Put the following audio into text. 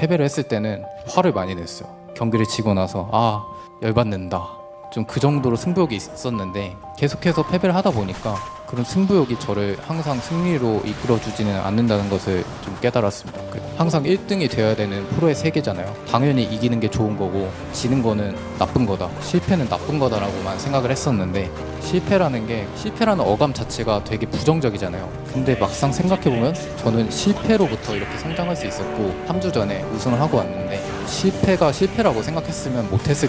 패배를 했을 때는 화를 많이 냈어요. 경기를 지고 나서 아 열받는다. 좀 그 정도로 승부욕이 있었는데 계속해서 패배를 하다 보니까 그런 승부욕이 저를 항상 승리로 이끌어주지는 않는다는 것을 좀 깨달았습니다. 그 항상 1등이 되어야 되는 프로의 세계잖아요. 당연히 이기는 게 좋은 거고 지는 거는 나쁜 거다. 실패는 나쁜 거다라고만 생각을 했었는데 실패라는 게 실패라는 어감 자체가 되게 부정적이잖아요. 근데 막상 생각해 보면 저는 실패로부터 이렇게 성장할 수 있었고 3주 전에 우승을 하고 왔는데 실패가 실패라고 생각했으면 못했을